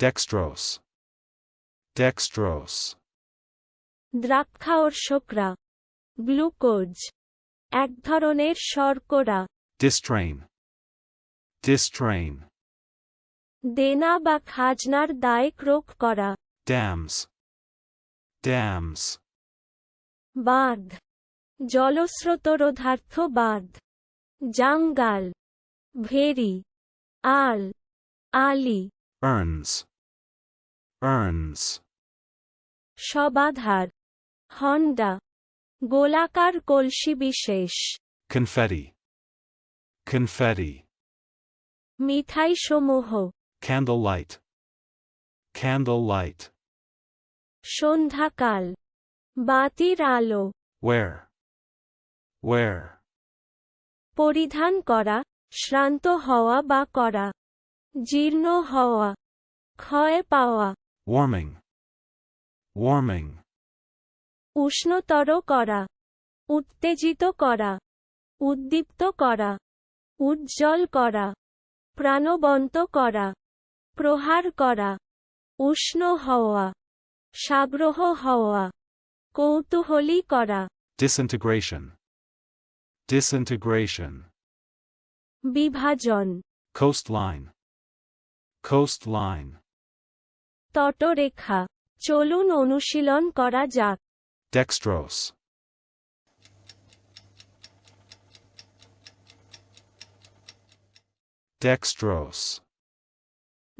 dextrose, dextrose, দ্রাক্ষাওর্ষকরা glucose এক ধরনের শর্করা। Distrain, distrain, দেনা বা খাজনার দায় ক্রোক করা। Dams, dams, বাঁধ জলস্রোতরোধার্থ বাঁধ জাঙ্গাল ভেরি আল আলি। Urns, urns, সবাধার হন্ডা। গোলাকার কলসি বিশেষ। Confetti, confetti, মিঠাই সমূহ। Candlelight, candlelight, সন্ধ্যাকাল বাতির আলো। Where, where, পরিধান করা শ্রান্ত হওয়া বা করা। জীর্ণ হওয়া। ক্ষয় পাওয়া। Warming, warming, উষ্ণতর করা উত্তেজিত করা উদ্দীপ্ত করা উজ্জ্বল করা প্রাণবন্ত করা প্রহার করা উষ্ণ হওয়া সাগ্রহ হওয়া কৌতূহলী করা। Disintegration, disintegration, বিভাজন। Coastline, coastline, তটরেখা। চলুন অনুশীলন করা যাক। Dextrose, dextrose,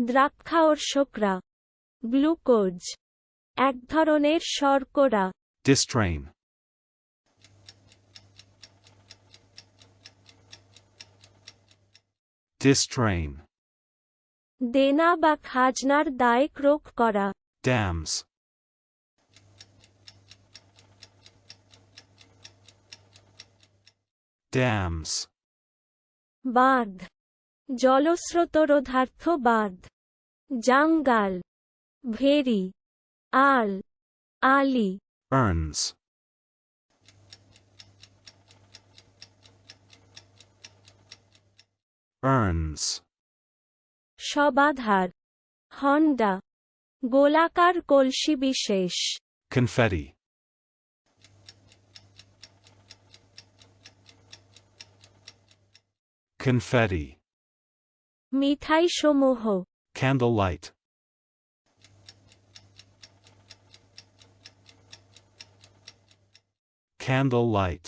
দ্রাক্ষাওর্ষকরা গ্লুকোজ। এক ধরনের শর্করা। Distrain, distrain, দেনা বা খাজনার দায় ক্রোক করা। Dams, dams, বাঁধ। জলস্রোতরোধার্থ বাঁধ। জাঙ্গাল। ভেরি। আল। আলি। Urns, urns, সবাধার হন্ডা গোলাকার কলসি বিশেষ confetti, confetti, মিঠাই সমূহ candlelight, candlelight,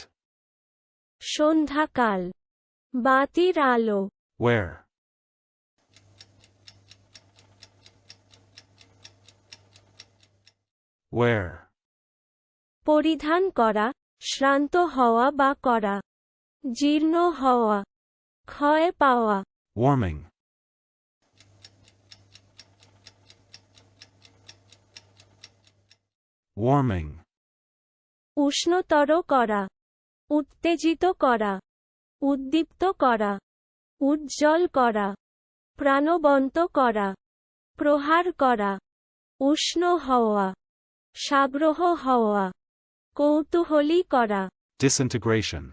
সন্ধ্যাকাল বাতির আলো where, where, পরিধান করা শ্রান্ত হওয়া বা করা জীর্ণ হওয়া ক্ষয় পাওয়া। Warming, warming, উষ্ণতর করা উত্তেজিত করা উদ্দীপ্ত করা উজ্জ্বল করা প্রাণবন্ত করা প্রহার করা উষ্ণ হওয়া। সাগ্রহ হওয়া কৌতূহলী করা disintegration,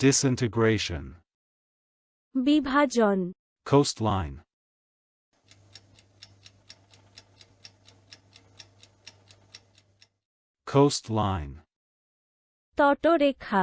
disintegration, বিভাজন coastline, coastline, তটরেখা